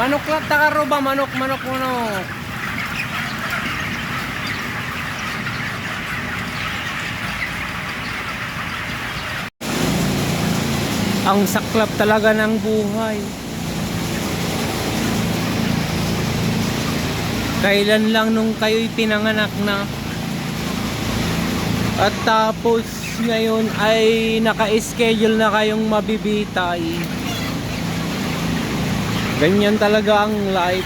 Manok lang takaro ba? Manok, manok, manok. Ang saklap talaga ng buhay. Kailan lang nung kayo'y pinanganak na. At tapos ngayon ay naka-schedule na kayong mabibitay. Ganyan talaga ang life.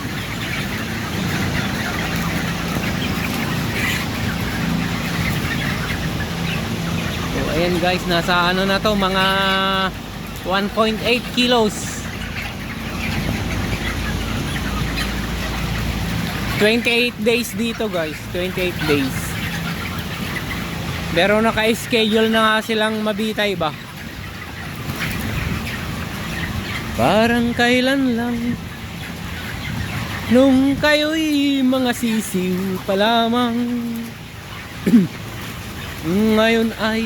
So, ayan guys, nasa ano na to, mga 1.8 kilos. 28 days dito guys, 28 days. Pero naka-schedule na nga silang mabitay ba? Parang kailan lang. Nung kayo'y mga sisiw pa lamang. Ngayon ay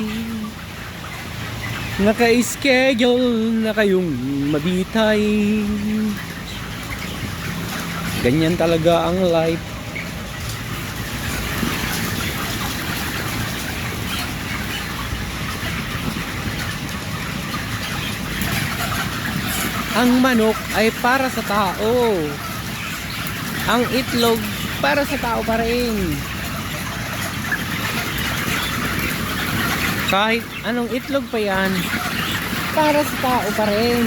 Naka-schedule na kayong mabitay. Ganyan talaga ang life Ang manok ay para sa tao. Ang itlog para sa tao pa rin. Kahit anong itlog pa yan, para sa tao pa rin.